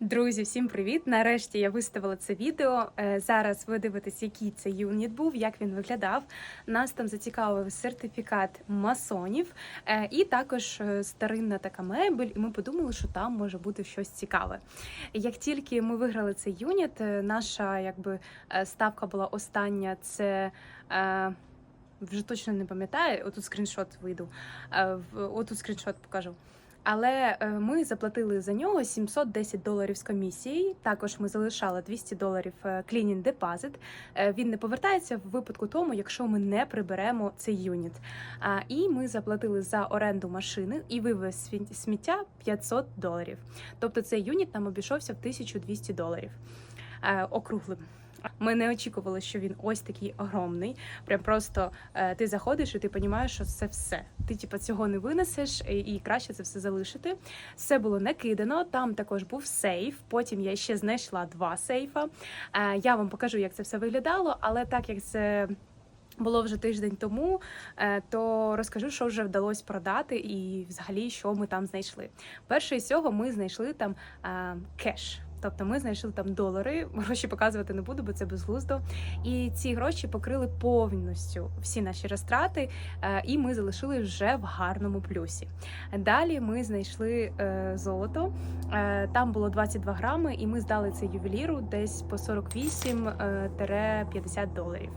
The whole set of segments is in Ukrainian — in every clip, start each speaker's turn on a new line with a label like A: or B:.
A: Друзі, всім привіт! Нарешті я виставила це відео. Е, Зараз ви дивитесь, який це юніт був, як він виглядав. Нас там зацікавив сертифікат масонів е, і також е, старинна така мебель. І ми подумали, що там може бути щось цікаве. Як тільки ми виграли цей юніт, наша якби ставка була остання. Це вже точно не пам'ятаю. Отут скріншот вийду. Отут скріншот покажу. Але е, ми заплатили за нього 710 доларів з комісії. Також ми залишали 200 доларів клінінг депозит. Він не повертається в випадку тому, якщо ми не приберемо цей юніт. І ми заплатили за оренду машини і вивез сміття 500 доларів. Тобто цей юніт нам обійшовся в 1200 доларів е, округлим. Ми не очікували, що він ось такий огромний. Прям просто е, ти заходиш і ти розумієш, що це все. Ти типу, цього не винесеш, і, краще це все залишити. Все було накидано. Там також був сейф. Потім я ще знайшла два сейфа. Е, я вам покажу, як це все виглядало, але так як це. Було вже тиждень тому, е, то розкажу, що вже вдалося продати, і взагалі що ми там знайшли. Перше з цього ми знайшли там е, кеш. Тобто ми знайшли там долари, гроші показувати не буду, бо це безглуздо. І ці гроші покрили повністю всі наші розтрати, е, і ми залишили вже в гарному плюсі. Далі ми знайшли е, золото. Е, Там було 22 грами, і ми здали це ювеліру десь по 48-50 доларів.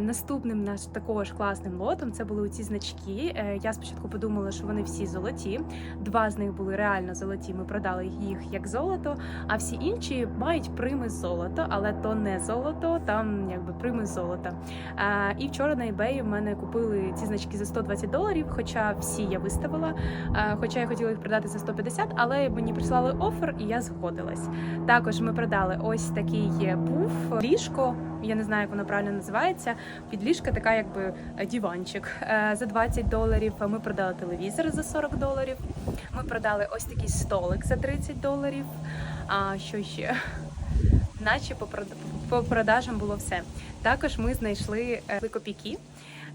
A: Наступним наш також класним лотом це були ці значки. Я спочатку подумала, що вони всі золоті. Два з них були реально золоті. Ми продали їх як золото, а всі інші мають примис золота, але то не золото, там якби примис золота. А, І вчора на eBay в мене купили ці значки за 120 доларів, хоча всі я виставила. А, Хоча я хотіла їх продати за 150, але мені прислали офер, і я згодилась. Також ми продали ось такий є пуф, ліжко. Я не знаю, як воно правильно називається. Підліжка така, якби діванчик диванчик е, за 20 доларів. Ми продали телевізор за 40 доларів. Ми продали ось такий столик за 30 доларів. А що ще? Наче по продажам було все. Також ми знайшли е, копійки.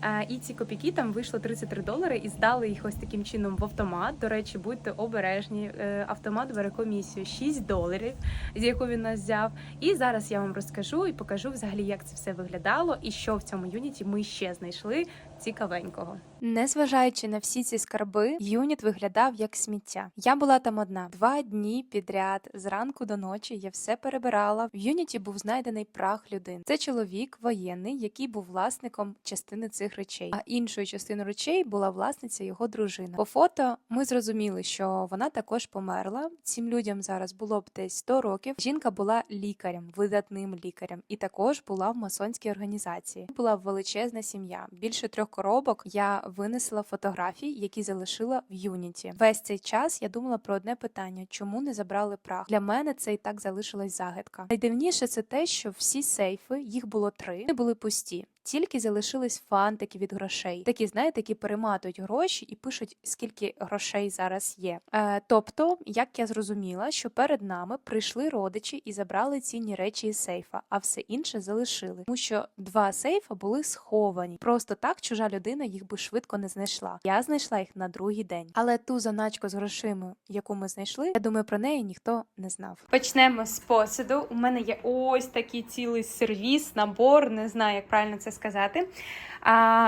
A: Е, І ці копійки там вийшло 33 долари і здали їх ось таким чином в автомат. До речі, будьте обережні. Е, Автомат бере комісію 6 доларів, з яку він нас взяв. І зараз я вам розкажу і покажу взагалі, як це все виглядало, і що в цьому юніті ми ще знайшли цікавенького. Незважаючи на всі ці скарби, юніт виглядав як сміття. Я була там одна два дні підряд, зранку до ночі. Я все перебирала. В юніті був знайдений прах людини. Це чоловік воєнний, який був власником частини цих речей. А іншою частиною речей була власниця його дружина. По фото ми зрозуміли, що вона також померла. Цим людям зараз було б десь 100 років. Жінка була лікарем, видатним лікарем, і також була в масонській організації. Була величезна сім'я. Більше трьох коробок я винесла фотографій, які залишила в юніті. Весь цей час я думала про одне питання: чому не забрали прах? Для мене це і так залишилась загадка. Найдивніше це те, що всі сейфи, їх було три, вони були пусті. Тільки залишились фантики від грошей, такі знаєте, які перематують гроші і пишуть, скільки грошей зараз є. Е, тобто, як я зрозуміла, що перед нами прийшли родичі і забрали цінні речі із сейфа, а все інше залишили, тому що два сейфа були сховані. Просто так чужа людина їх би швидко не знайшла. Я знайшла їх на другий день. Але ту заначку з грошима, яку ми знайшли, я думаю, про неї ніхто не знав. Почнемо з посуду. У мене є ось такий цілий сервіс, набор, не знаю, як правильно це сказати.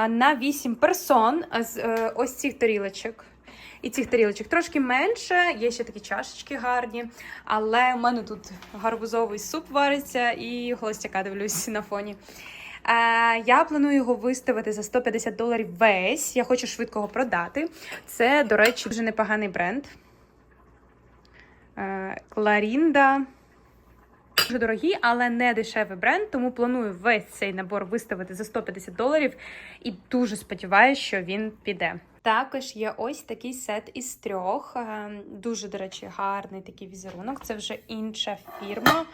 A: На 8 персон з е, ось цих тарілочок. І цих тарілочок трошки менше, є ще такі чашечки гарні, але в мене тут гарбузовий суп вариться і холостяка дивлюсь на фоні. Е, я планую його виставити за 150 доларів весь. Я хочу швидко його продати. Це, до речі, дуже непоганий бренд. Е, Кларінда. Дуже дорогі, але не дешевий бренд, тому планую весь цей набор виставити за 150 доларів і дуже сподіваюся, що він піде. Також є ось такий сет із трьох. е, Дуже, до речі, гарний такий візерунок. Це вже інша фірма,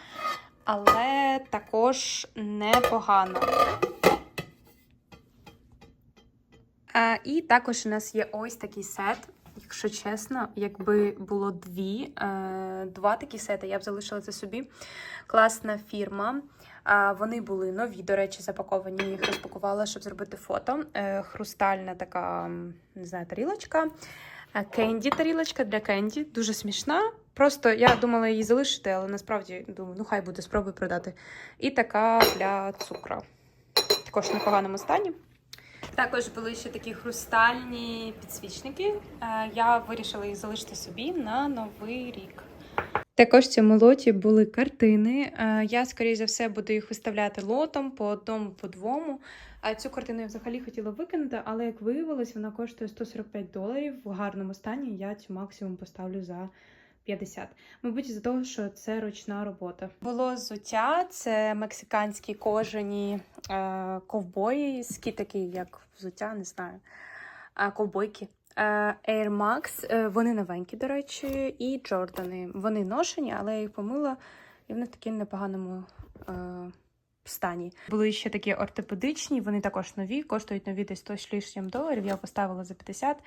A: але також непогано. Е, І також у нас є ось такий сет. Якщо чесно, якби було дві, е, два такі сети, я б залишила це собі. Класна фірма. Вони були нові, до речі, запаковані. Я їх розпакувала, щоб зробити фото. Е, Хрустальна така, не знаю, тарілочка. Е, Кенді тарілочка для Кенді. Дуже смішна. Просто я думала її залишити, але насправді думаю, ну хай буде, спробую продати. І така для цукру. Також в непоганому стані. Також були ще такі хрустальні підсвічники. Е, Я вирішила їх залишити собі на новий рік. Також в цьому лоті були картини. Е, Я, скоріш за все, буду їх виставляти лотом по одному, по двому. А цю картину я взагалі хотіла викинути, але як виявилось, вона коштує 145 доларів в гарному стані. Я цю максимум поставлю за 50. Мабуть, із-за того, що це ручна робота. Було взуття, це мексиканські кожані е, ковбої, скі такі, як взуття, не знаю. А, ковбойки. Е, Air Max, е, вони новенькі, до речі, і Джордани. Вони ношені, але я їх помила, і вони в такі непоганому е, стані. Були ще такі ортопедичні, вони також нові, коштують нові десь 100 з лишнім доларів. Я поставила за 50,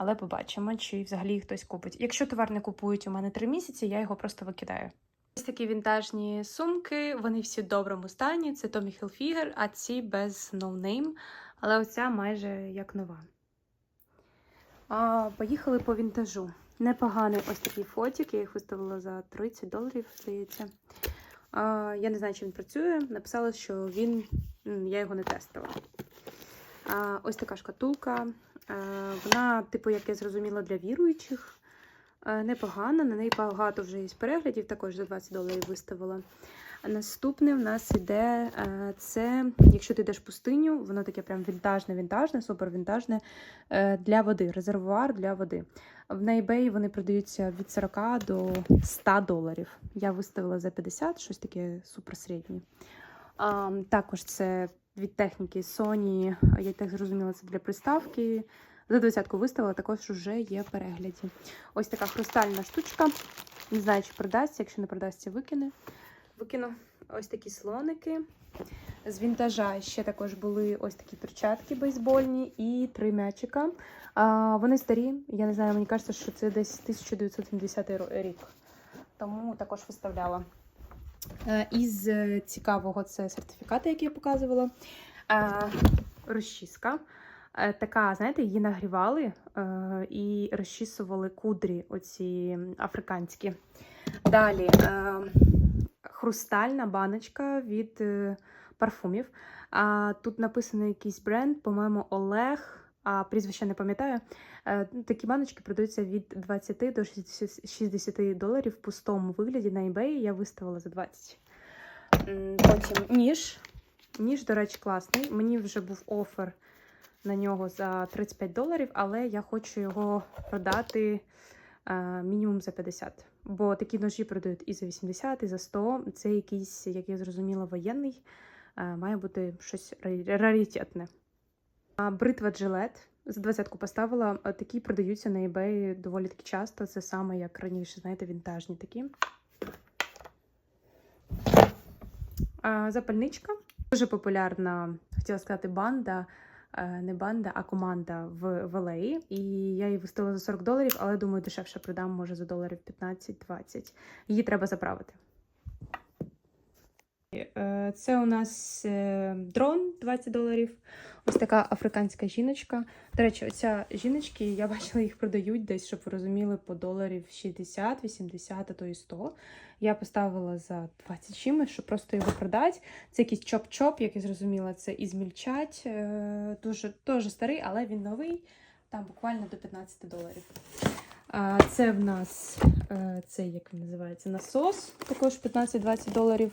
A: але побачимо, чи взагалі хтось купить. Якщо товар не купують у мене 3 місяці, я його просто викидаю. Ось такі вінтажні сумки, вони всі в доброму стані. Це Tommy Hilfiger, а ці без no name, але оця майже як нова. А, поїхали по вінтажу. Непоганий ось такий фотик, я їх виставила за 30 доларів, здається. А, я не знаю, чи він працює. Написала, що він. Я його не тестила. Ось така шкатулка. А, вона, типу, як я зрозуміла, для віруючих. Е, Непогана, на неї багато вже є переглядів, також за 20 доларів виставила. Наступне в нас іде е, це, якщо ти йдеш пустиню, воно таке прям вінтажне, вінтажне, супер е, для води, резервуар для води. В на eBay вони продаються від 40 до 100 доларів. Я виставила за 50, щось таке супер середнє. Також це від техніки Sony, я так зрозуміла, це для приставки. За 20 виставила, також вже є в перегляді. Ось така хрустальна штучка. Не знаю, чи продасться, якщо не продасться, викине. Викину ось такі слоники. З вінтажа ще також були ось такі перчатки бейсбольні і три м'ячика. Вони старі. Я не знаю, мені кажеться, що це десь 1970 ро- рік. Тому також виставляла. Е, Із е, цікавого це сертифікати, які я показувала. Е, Розчіска. Така, знаєте, її нагрівали і розчісували кудрі, оці африканські. Далі хрустальна баночка від парфумів. Тут написано якийсь бренд, по-моєму, Олег, а прізвище не пам'ятаю. Е, такі баночки продаються від 20 до 60 60 доларів в пустому вигляді на eBay. Я виставила за 20. Потім ніж. Ніж, до речі, класний. Мені вже був офер на нього за 35 доларів, але я хочу його продати е, мінімум за 50. Бо такі ножі продають і за 80, і за 100. Це якийсь, як я зрозуміла, воєнний. Е, має бути щось ра- раритетне. А бритва джилет за 20 поставила. Такі продаються на eBay доволі таки часто. Це саме як раніше, знаєте, вінтажні такі. Запальничка. Дуже популярна, хотіла сказати, банда. Е, Не банда, а команда в в LA. І я її виставила за 40 доларів, але думаю, дешевше продам, може, за доларів 15-20. Її треба заправити. Е, Це у нас е, дрон 20 доларів. Ось така африканська жіночка. До речі, оця жіночки, я бачила, їх продають десь, щоб ви розуміли, по доларів 60, 80, а то і 100. Я поставила за 20 чимось, щоб просто його продати. Це якийсь чоп-чоп, як я зрозуміла, це ізмільчать. Е, Дуже, дуже старий, але він новий. Там буквально до 15 доларів. Це в нас це як він називається насос, також 15-20 доларів.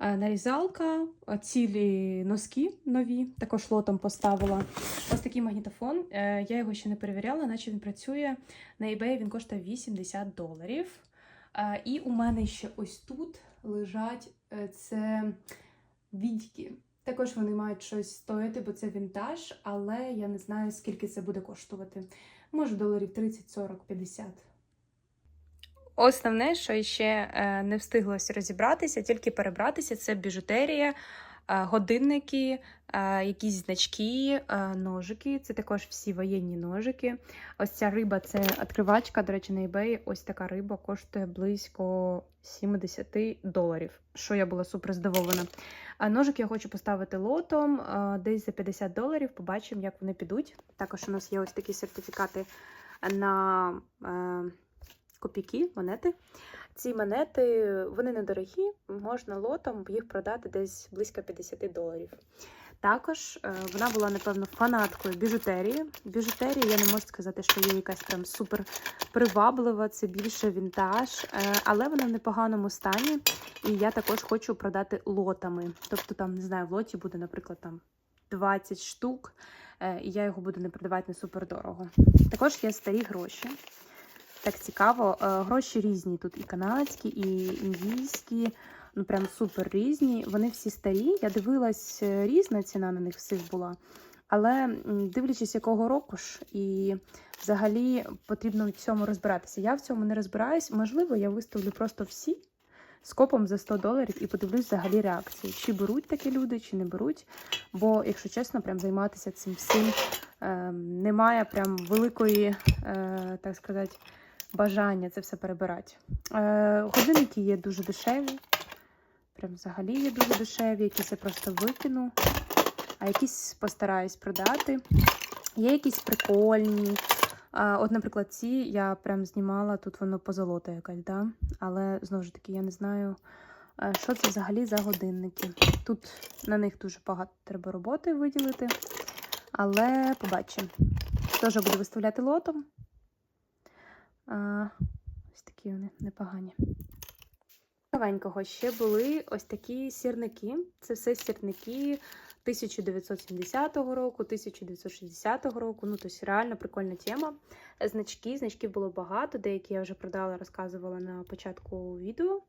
A: Е, Нарізалка, е, цілі носки нові, також лотом поставила. Ось такий магнітофон. Е, Я його ще не перевіряла, наче він працює. На eBay він коштує 80 доларів. І у мене ще ось тут лежать це відьки. Також вони мають щось стояти, бо це вінтаж, але я не знаю, скільки це буде коштувати. Може, доларів 30, 40, 50. Основне, що ще е, не встиглося розібратися, тільки перебратися, це біжутерія, е, годинники, е, якісь значки, ножики. Це також всі воєнні ножики. Ось ця риба це відкривачка. До речі, на eBay ось така риба коштує близько 70 доларів, що я була супер здивована. Ножик я хочу поставити лотом десь за 50 доларів. Побачимо, як вони підуть. Також у нас є ось такі сертифікати на. Копійки, монети. Ці монети вони недорогі, можна лотом їх продати десь близько 50 доларів. Також е, вона була, напевно, фанаткою біжутерії. Біжутерія, я не можу сказати, що є якась прям супер приваблива, це більше вінтаж, е, але вона в непоганому стані. І я також хочу продати лотами. Тобто, там, не знаю, в лоті буде, наприклад, там 20 штук, е, і я його буду не продавати не супер дорого. Також є старі гроші. Так цікаво, е, гроші різні тут і канадські, і індійські, ну прям супер різні. Вони всі старі. Я дивилась, е, різна ціна на них всіх була. Але дивлячись, якого року ж, і взагалі потрібно в цьому розбиратися. Я в цьому не розбираюсь. Можливо, я виставлю просто всі з копом за 100 доларів і подивлюсь взагалі реакцію. Чи беруть такі люди, чи не беруть. Бо, якщо чесно, прям займатися цим всім е, немає прям великої, е, так сказати, бажання це все перебирати. Е, годинники є дуже дешеві. Прям взагалі є дуже дешеві, якісь я просто викину, а якісь постараюсь продати. Є якісь прикольні. А, от, наприклад, ці я прям знімала, тут воно позолота якась, да? але знову ж таки, я не знаю, е, що це взагалі за годинники. Тут на них дуже багато треба роботи виділити, але побачимо. Теж буду виставляти лотом. А, ось такі вони непогані. Новенького ще були ось такі сірники. Це все сірники 1970 року, 1960 року. Ну, тобто реально прикольна тема. Значки, значків було багато, деякі я вже продала, розказувала на початку відео,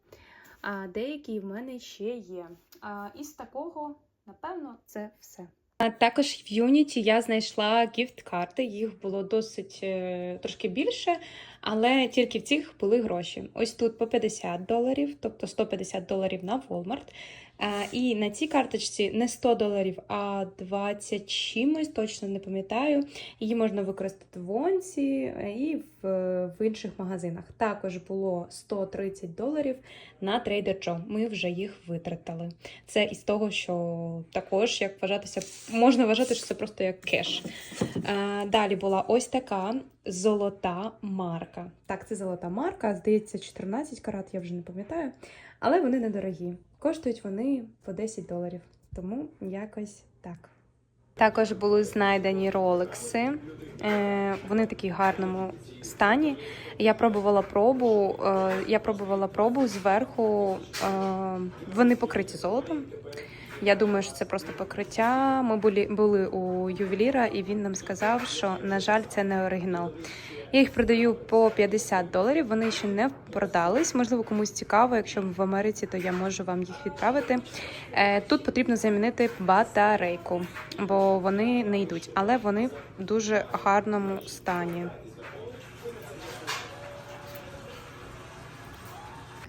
A: а деякі в мене ще є. А із такого, напевно, це все. Також в Юніті я знайшла гіфт-карти, їх було досить е, трошки більше, але тільки в цих були гроші. Ось тут по 50 доларів, тобто 150 доларів на Walmart. Е, і на цій карточці не 100 доларів, а 20 чимось, точно не пам'ятаю. Її можна використати в Онці е, і в, в інших магазинах. Також було 130 доларів на Joe. Ми вже їх витратили. Це із того, що також як вважатися, можна вважати, що це просто як кеш. Е, Далі була ось така золота марка. Так, це золота марка, здається, 14 карат, я вже не пам'ятаю, але вони недорогі. Коштують вони по 10 доларів, тому якось так. Також були знайдені ролекси. Е, вони в такій гарному стані. Я пробувала пробу. Е, я пробувала пробу зверху. Е, вони покриті золотом. Я думаю, що це просто покриття. Ми були, були у ювеліра, і він нам сказав, що, на жаль, це не оригінал. Я їх продаю по 50 доларів. Вони ще не продались. Можливо, комусь цікаво. Якщо в Америці, то я можу вам їх відправити. Е, Тут потрібно замінити батарейку, бо вони не йдуть, але вони в дуже гарному стані.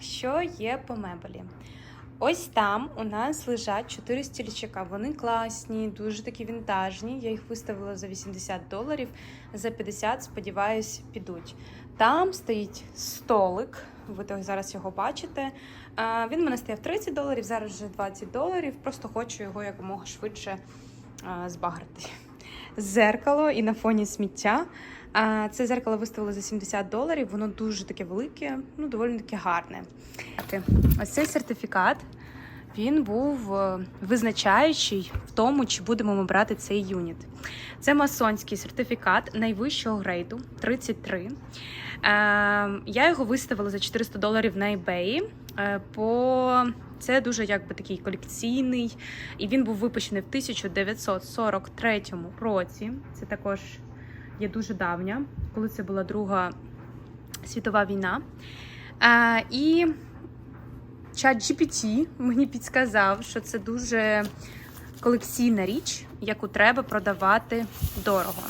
A: Що є по мебелі? Ось там у нас лежать 4 стільчика. Вони класні, дуже такі вінтажні. Я їх виставила за 80 доларів. За 50, сподіваюсь, підуть. Там стоїть столик. Ви зараз його бачите. Він в мене стояв 30 доларів, зараз вже 20 доларів. Просто хочу його якомога швидше збагрити. Зеркало і на фоні сміття. Це зеркало виставили за 70 доларів. Воно дуже таке велике, ну доволі таке гарне. Ось цей сертифікат. Він був е, визначаючий в тому, чи будемо ми брати цей юніт. Це масонський сертифікат найвищого грейду 33. Е, я його виставила за 400 доларів на eBay. Е, по... Це дуже якби такий колекційний, і він був випущений в 1943 році. Це також є дуже давня, коли це була Друга світова війна. Е, і чат GPT мені підсказав, що це дуже колекційна річ, яку треба продавати дорого.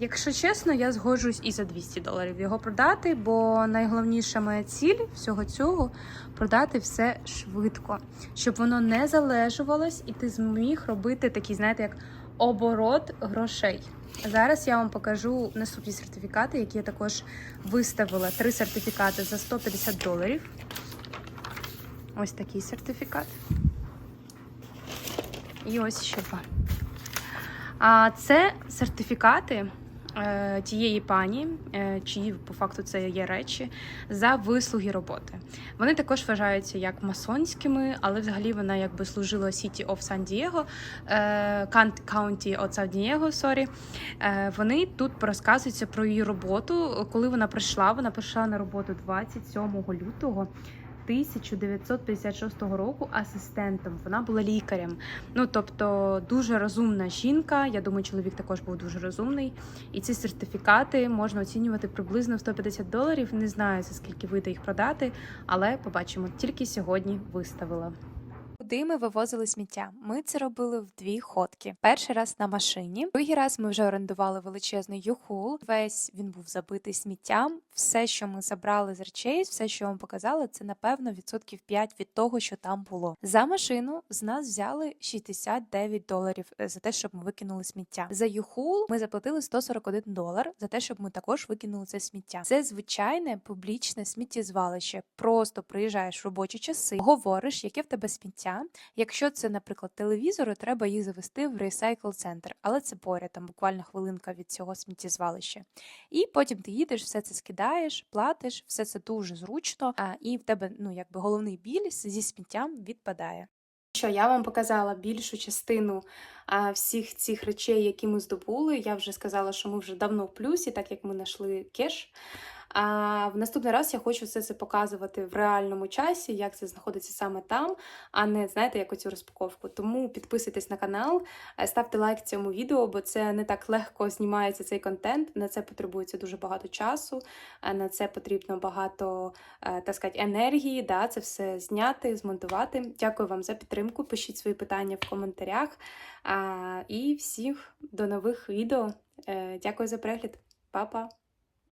A: Якщо чесно, я згоджусь і за 200 доларів його продати, бо найголовніша моя ціль всього цього продати все швидко, щоб воно не залежувалось, і ти зміг робити такий, знаєте, як оборот грошей. Зараз я вам покажу наступні сертифікати, які я також виставила. Три сертифікати за 150 доларів. Ось такий сертифікат. І ось ще два. А це сертифікати тієї пані, е, чиї по факту це є речі, за вислуги роботи. Вони також вважаються як масонськими, але взагалі вона якби служила City of San Diego, е, County of San Diego. Е, Вони тут розказуються про її роботу. Коли вона прийшла, вона прийшла на роботу 27 лютого. 1956 року асистентом. Вона була лікарем. Ну тобто дуже розумна жінка. Я думаю, чоловік також був дуже розумний. І ці сертифікати можна оцінювати приблизно в 150 доларів. Не знаю за скільки вийде їх продати, але побачимо. Тільки сьогодні виставила. Куди ми вивозили сміття? Ми це робили в дві ходки. Перший раз на машині, другий раз ми вже орендували величезний юхул. Весь він був забитий сміттям. Все, що ми забрали з речей, все, що вам показала, це напевно відсотків 5 від того, що там було. За машину з нас взяли 69 доларів е, за те, щоб ми викинули сміття. За юхул ми заплатили 141 долар за те, щоб ми також викинули це сміття. Це звичайне публічне сміттєзвалище. Просто приїжджаєш в робочі часи, говориш, яке в тебе сміття. Якщо це, наприклад, телевізори, треба їх завести в ресайкл центр, але це поряд, там буквально хвилинка від цього сміттєзвалища. І потім ти їдеш, все це скидаєш, платиш, все це дуже зручно, і в тебе ну якби головний біль зі сміттям відпадає. Що я вам показала більшу частину а, всіх цих речей, які ми здобули. Я вже сказала, що ми вже давно в плюсі, так як ми знайшли кеш. А в наступний раз я хочу все це показувати в реальному часі, як це знаходиться саме там, а не знаєте, як оцю розпаковку. Тому підписуйтесь на канал, е, ставте лайк цьому відео, бо це не так легко знімається цей контент. На це потребується дуже багато часу, е, на це потрібно багато е, так сказати, енергії. Да, це все зняти, змонтувати. Дякую вам за підтримку. Пишіть свої питання в коментарях. І всіх до нових відео. Дякую за перегляд, Па-па!